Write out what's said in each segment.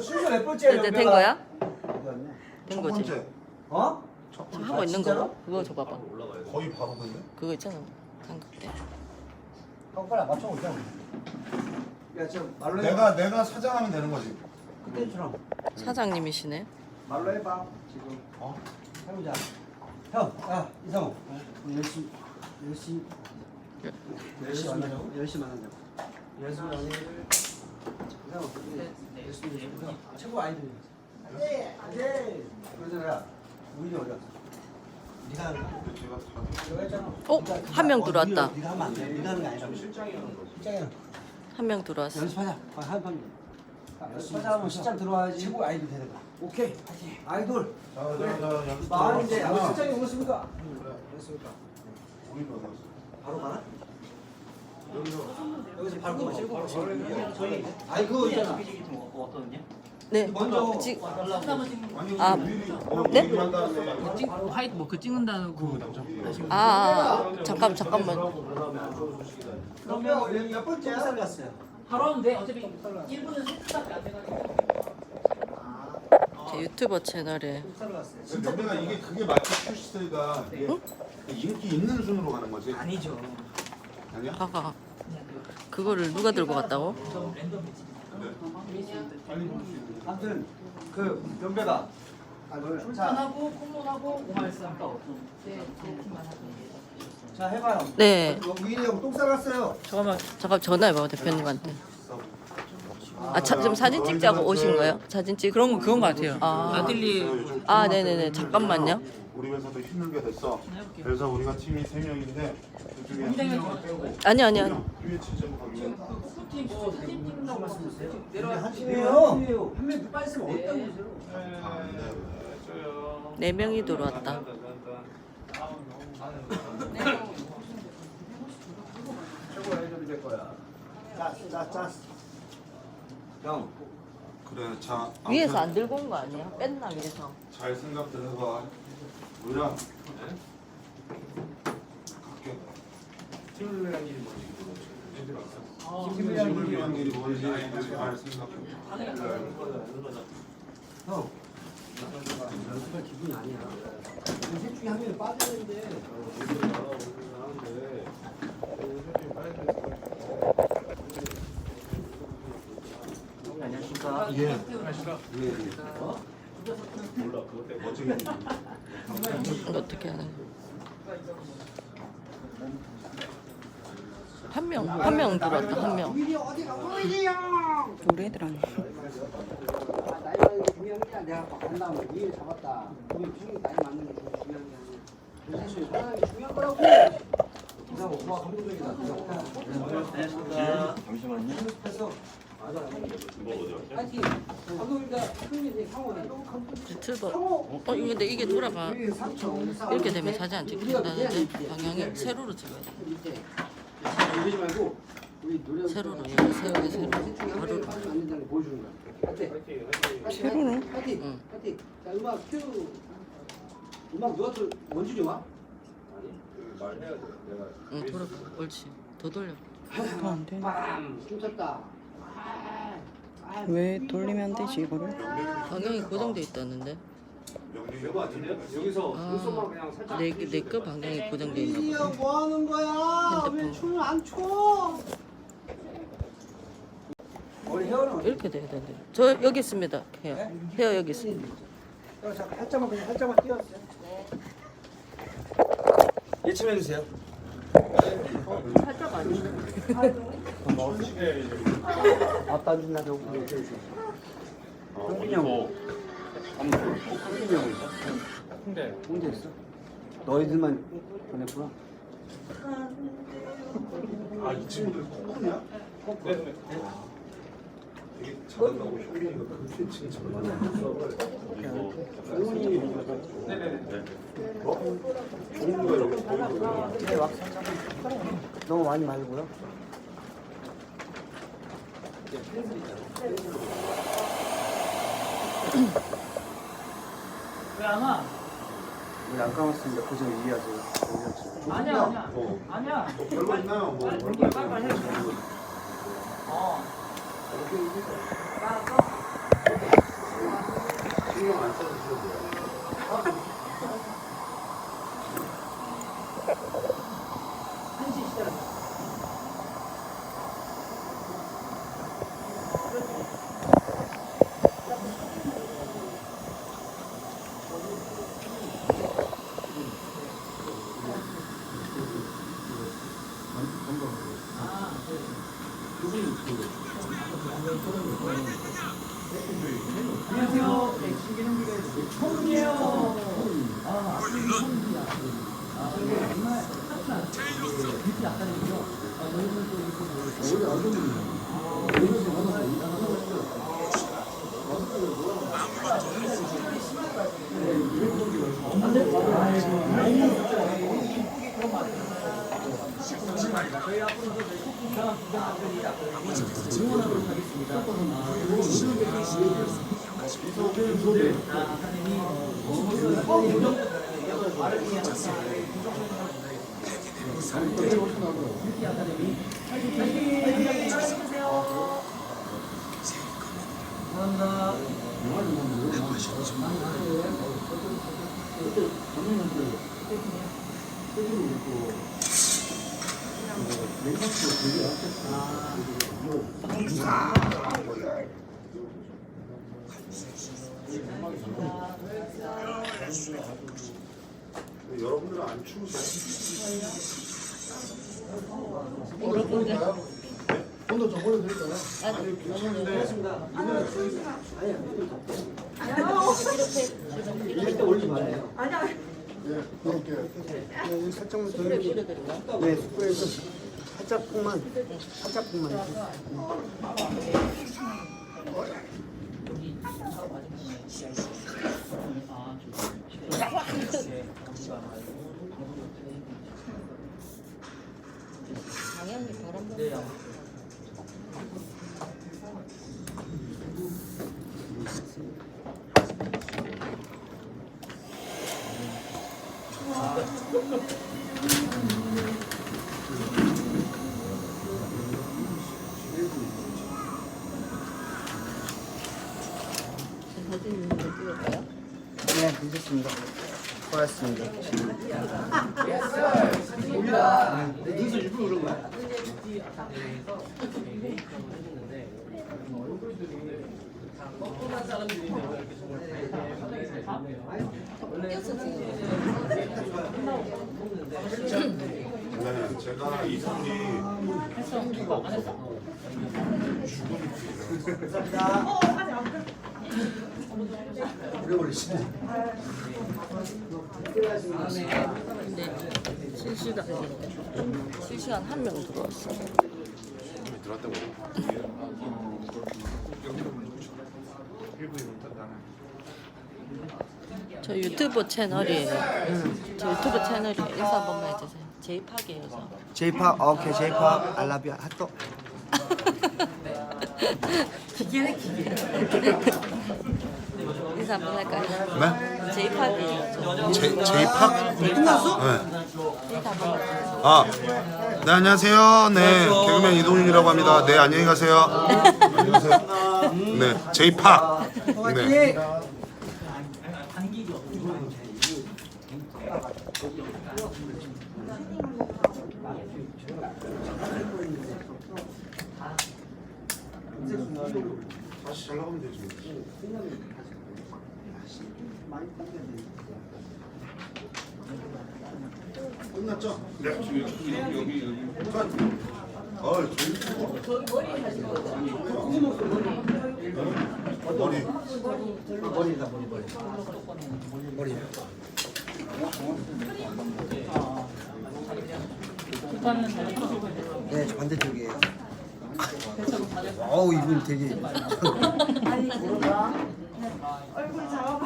순서 몇 번째야? 네, 된 거야? 된 첫 거지. 번째 어? 저 하고 있는 거 그거 줘 봐봐. 거의 바로 근데 그거 있잖아. 삼각대. 하고 빨리 맞춰보자. 야, 저 말로 해봐. 내가 내가 사장하면 되는 거지 그때처럼 사장님이시네. 말로 해봐. 지금 어? 해보자. 형, 야 이상호, 우리 열심히 열심히 열심히 만나자고. 열심히 만나자고. 열심히 만나자고. 이상호, 열심히 해서 최고 아이들. 안돼, 안돼. 그래서 야, 우리 어디 갔어? 네가 하는 거야? 제가 다 내가 했잖아. 어? 한명 어, 들어왔다. 네가, 네가 하면 안 돼. 네가 하는 게 아니라 실장이라는 거. 실장이라는 거. 한명 들어왔어. 연습하자. 아, 한 판. 연습하자 하면 실장 들어와야지. 최고 아이돌 되는 거야. 오케이. 아이돌. 자 자 자 연습 마흔인데. 아, 실장이 오셨습니까? 오셨습니까? 우리도 왔어 바로 가나? 여기서 바로 실고 바로 저희 아이 그거 있잖아. 네. 먼저 지, 아니 아, 어, 네? 미리 한 다음에 찍 화이트 뭐그 찍는다는 그 아, 아, 아, 잠깐 잠깐만. 그러면 몇 번째 살 갔어요? 하루 하는데 어차피 1분은 10분밖에 안 돼가지고. 제 유튜버 채널에. 내가 이게 그게 마치 큐시트가 이게 인기 있는 순으로 가는 거지? 아니죠 아니야? 가가 그거를 누가 들고 갔다고? 아무튼 그 연배가 아, 자, 콩론하고 오마이스랑 또 제, 제 팀만 하고 자 해봐요. 네. 어, 우인이 형 똥 싸갔어요. 잠깐만 잠깐 전화해봐 대표님한테. 아 자, 지금 사진 찍자고 오신 거예요? 사진 찍 그런 거 그런 거 같아요. 아, 아들리 아 네네네 잠깐만요. 우리 회사도 힘들게 됐어 그래서 우리가 팀이 세 명인데 그중에 한 명을 빼고 아니 아니 아니. 가면 사진 찍는다고 말씀하셨어요? 왜요? 한명 빨리 쓰면 어떤 거죠? 네 명이 들어왔다. 최고 아이돌이 될 거야. 자, 자, 자. 형, 그래 자 위에서 아무튼 안 들고 온 거 아니야? 뺐나 위에서. 잘 생각들 해봐 우리랑 갈게 팀을 일이 뭔지 잘 생각해 형. 연습할 기분이 아니야. 셋 중에 한 명이 빠져야 되는데. 안녕하십니까. 예. 몰라 그것 때문에 멋지게 이거 어떻게 하는 거야? 한 명, 한 명 들어왔다, 한 명. 우인이 어디 가? 우인이 형! 우리 애들 아니야. 아, 나이 많은 게 중요한 게 아니라 내가 안 나오면 위를 잡았다. 우리 중이 나이 맞는 게 제일 중요한 게 아니야. 사실 사람이 중요한 거라고. 오빠 감동적이다. 잠시만요. 해서 유튜버. 어, 근데 이게 돌아가. 이렇게 되면 사진 안 찍힌다는데 방향이 세로로 찍어야 돼. 세로로, 여기 세로로. 보여주는 거야. 파이팅. 세로로? 응. 음악 큐. 음악 누가 또 원준이 와? 응, 돌아가. 옳지. 더 돌려. 안 되네. 빰. 춤췄다. 왜 돌리면 안 되지 이거를? 방향이 고정돼 있다는데. 명령이 아닌데 여기서 아, 내내거 방향이 고정돼 있나 보다. 뭐 하는 거야? 핸드폰. 왜 춤을 안 춰? 헤어는 이렇게 돼야 되는데. 저 여기 있습니다. 헤어. 헤어 여기. 형 잠깐 살짝만 그냥 살짝만 띄워주세요. 예침해 주세요. 살짝 아니야. 아빠 안 준다. 형빈이 형. 형빈이 형 있어? 있어? 너희들만 보냈구나. 아 이 친구들 콩이야? 네네 되게 잘한다고 효빈이가 그렇게 칭찬을 네네네 어? 여기 보이거든 네, 왁 너무 많이 말고요. 왜안 와? 우리 안. 그점 이해하세요. 아니야 아니야 어. 아니야 뭐 별거 있나요? 뭐 빨리 별거 빨리 빨리 해 있나요? 어 알았어? 신경 안 써도 돼요. 안녕하세요. 네, 신기는 성이에요. 아, 성이야. 아, 저기 정말 탑산. 밑에 아까는요. 아, 너희들 또 이렇게 원래 어떤 분이에요? 저 감사합니다. 여러분들은 안 추우세요? 여러분들 온도 좀 올려드릴까요? 아니 괜찮은데 절대 올리지 말아요. 예, 그럴게요. 네, 살짝만 더 올려드릴까요? 네, 숯불에서 살짝만, 살짝만. 방향이 바람 불 사진 있는 거 찍을까요? 네, 괜찮습니다. 고맙습니다. 네, 눈썹 일부러 그런 거야. 네, 제가 이성이 생기가 없어. 오래 걸리시네. 근데 실시간 실시간 한 명 들어왔어. 들어왔다고. 저 유튜브 채널이에요. 저 유튜브 채널이 인사 한 번만 해주세요. 제이팍이어서. J-pop, 오케이, J-pop, I love you. 핫도. 기계네 기계. 인사 한번 할까요? 네? 제이팍이에요. 제 제이팍? 끝났어? 네. 한번. 아, 네 안녕하세요. 네 개그맨 이동윤이라고 합니다. 네 안녕히 가세요. 안녕히 가세요. 네 제이팍. 네. 다시 잘 나가면 되지. 끝났죠? 네. 지금 여기 여기 여기. 끝. 아, 저희 머리. 머리다, 머리, 머리. 머리. 네, 저 반대쪽이에요. 어우, 이분 되게. 얼굴 잡아봤는데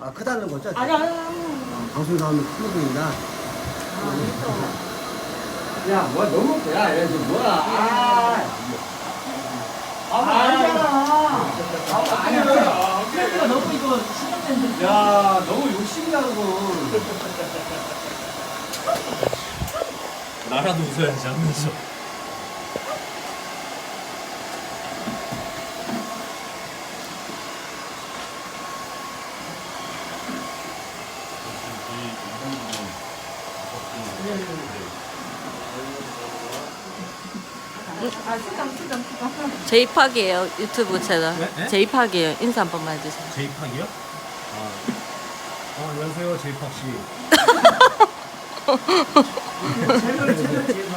아, 크다는 거죠? 아니 아니 아니 아, 방송 나오면 큰 분이다. 야, 뭐야, 너무 야, 얘 지금 뭐야? 아, 아, 아니잖아. 아, 아니야. 트렌드가 너무 이거 신경쓰는. 야, 너무 욕심나고. 나라도 웃어야지 하면서 아, 수정, 수정, 수정. 제이팍이에요 유튜브 채널. 네? 네? 제이팍이에요. 인사 한 번만 해주세요. 제이팍이요? 아, 어, 안녕하세요 제이팍 씨.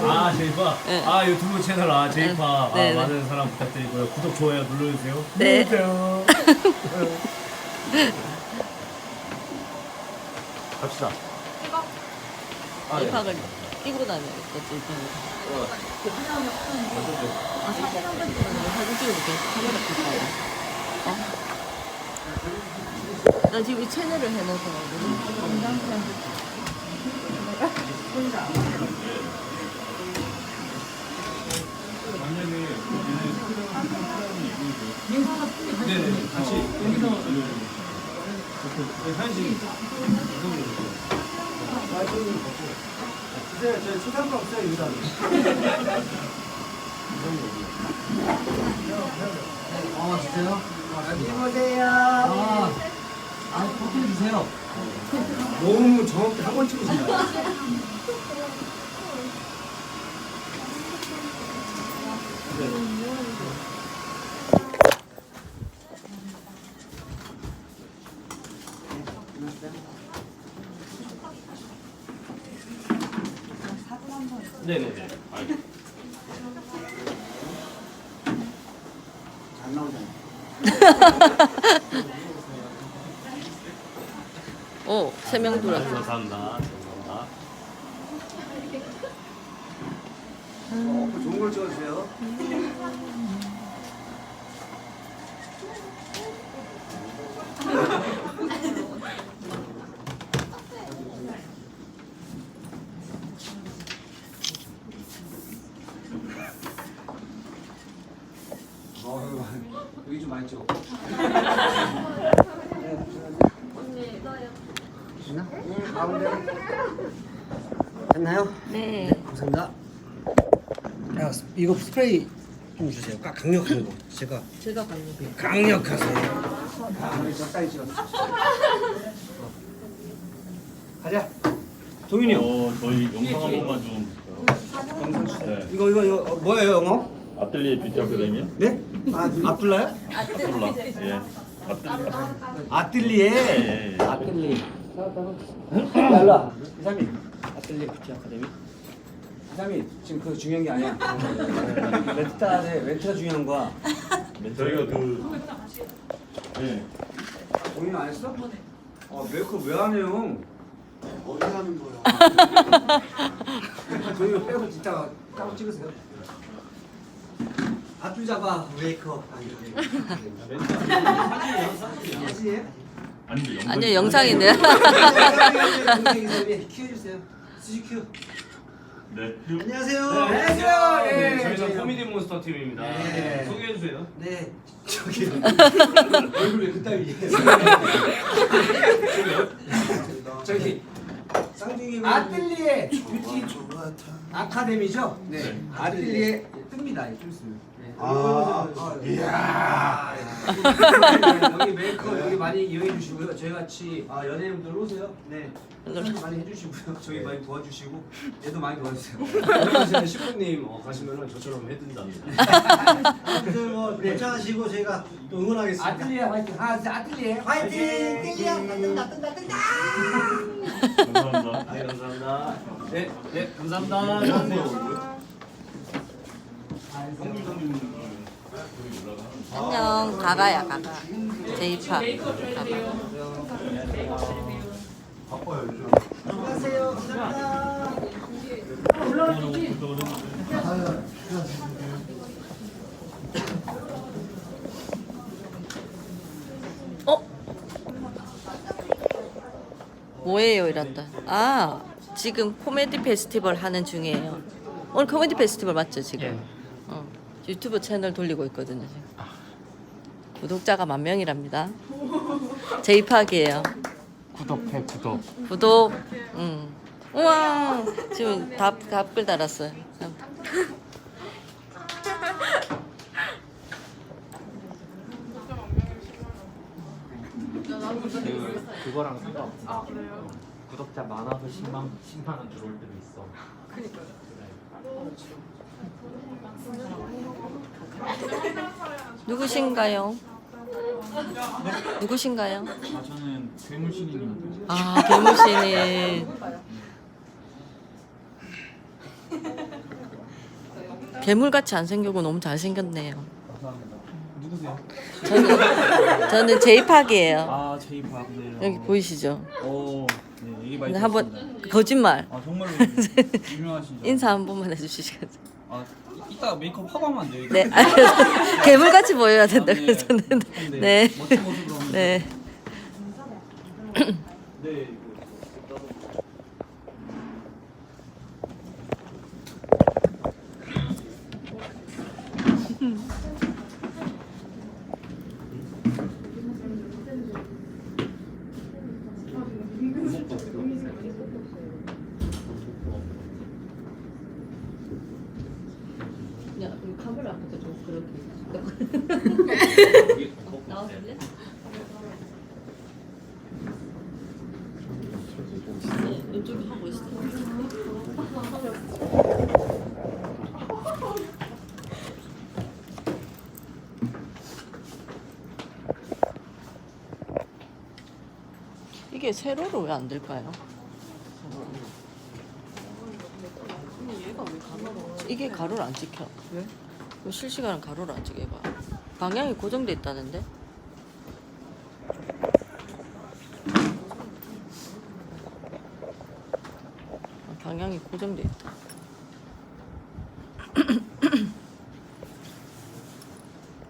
아 제이팍. 네. 아 유튜브 채널 아 제이팍. 네, 아 네. 많은 사랑 부탁드리고요. 구독 좋아요 눌러주세요. 네. 눌러주세요. 갑시다. 아, 네. 제이팍을 끼고 다녀야겠다. 제이팍을. 아, 사진 한번 찍었는데 사진 찍어볼게. 카메라 켜고. 어? 나 지금 이 채널을 거거든. 네네 같이 여기서 사진 주세요. 저희 초상권 없어요, 여기다. 아, 진짜요? 여기 보세요. 아, 아, 포트 주세요. 너무 정확히 한번 찍으신다. 네 네네. 안 나오잖아요. 오, 세명 들어왔어. 감사합니다. 감사합니다. 어, 그 좋은 걸 찍어주세요. 어, 여기 좀 많이 찍어. 됐나? 응, 가운데. 됐나요? 네. 감사합니다. 야, 이거 스프레이 좀 주세요. 까- 강력한 거. 제가 제가 봤는데. 강력하세요. 아, 적당히 찍었어. 가자. 동윤이 형. 어, 저희 영상 한 번만 좀. 네. 이거 이거 이거 어, 뭐예요, 영어? 아틀리에 뷰티 아카데미요? 네? 아, 아플라요? 몰라. 예. 아틀리에. 아틀리에. 예, 예. 아틀리. 랄라. 이삼이. 아틀리 뷰티 아카데미. 이삼이 지금 그거 중요한 게 아니야. 멘트하네. 멘트가 중요한 거야. 저희가 그. 예. 동윤 안 했어? 어, 메이크업 왜 안 해요? 어디 하는 거야? 동윤 빼고 진짜 따로 찍으세요. 앞줄 잡아. 사진이에요? 영상. 아니요, 영상인데요. 키워주세요. 수지 큐. 네. 안녕하세요. 안녕하세요. 네, 네, 저희는 코미디 몬스터 팀입니다. 네. 소개해 주세요. 네. 저기 얼굴 왜 그따위? 저기 쌍둥이 아틀리에 뷰티 아카데미죠? 네. 아틀리에 뜹니다. 좀 있으면. 네. 아, 이야. 여기 메이크업 여기 많이 이용해 주시고요. 저희 같이 아, 연예인분들 오세요. 네. 설명 많이 해주시고요. 저희 많이 도와주시고 얘도 많이 도와주세요. 여기서 신부님 어, 가시면은 저처럼 해준답니다. 아무튼 뭐 괜찮으시고 저희가 또 응원하겠습니다. 아틀리에 화이팅. 아, 아틀리에 화이팅. 뜬다 뜬다 뜬다. 감사합니다. 네, 감사합니다. 네, 네, 감사합니다. 안녕. 가가야, 가가. 제이팍. 가가. 안녕하세요. 감사합니다. 어? 뭐예요, 이런다. 아, 지금 코미디 페스티벌 하는 중이에요. 오늘 코미디 페스티벌 맞죠, 지금? 어, 유튜브 채널 돌리고 있거든요, 지금. 구독자가 만 명이랍니다. 제이팍이에요. 구독해 구독. 구독. 음. 우와, 지금 답 답글 달았어요. 그 그거랑 상관없어. 구독자 많아서 10만 10만 원 들어올 때도 있어. 누구신가요? 누구신가요? 아 저는 괴물 신인입니다. 아 괴물신이 괴물같이 안 생기고 너무 잘생겼네요. 누구세요? 저는 저는 제이팍이에요. 아 제이팝 네. 여기 보이시죠? 오, 네 얘기 많이 근데 들었습니다. 한번 거짓말 아 정말로 유명하시죠? 인사 한 번만 해주시겠어요? 아 이따 메이크업 하고 하면 안 돼요? 이거? 네, 알겠어요. 괴물같이 보여야 된다 아, 네. 그래서는 네. 네, 멋진 모습으로. 네. 야, 카메라 앞에서 좀 그렇게. 나왔을래? 네, 이쪽에 하고 있어. 이게 세로로 왜 안 될까요? 얘가 왜 가로로? 이게 가로를 안 찍혀. 왜? 실시간은 가로를 안 찍어 봐. 방향이 고정돼 있다는데? 아, 방향이 고정돼 있다.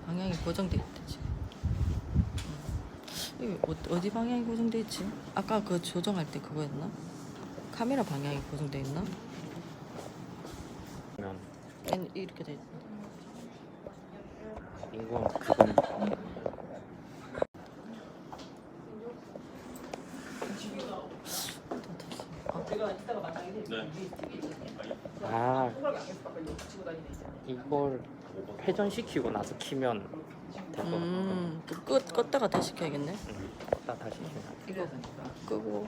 방향이 고정돼 있대 지금. 음. 이게 어- 어디 방향이 고정돼 있지? 아까 그 조정할 때 그거였나? 카메라 방향이 고정돼 있나? 얘는 이렇게 돼 있나? 이건 그건 아 이걸 회전시키고 나서 키면 될것 같아. 음, 그 끄, 껐다가 다시 켜야겠네. 나 다시 키면. 이거 끄고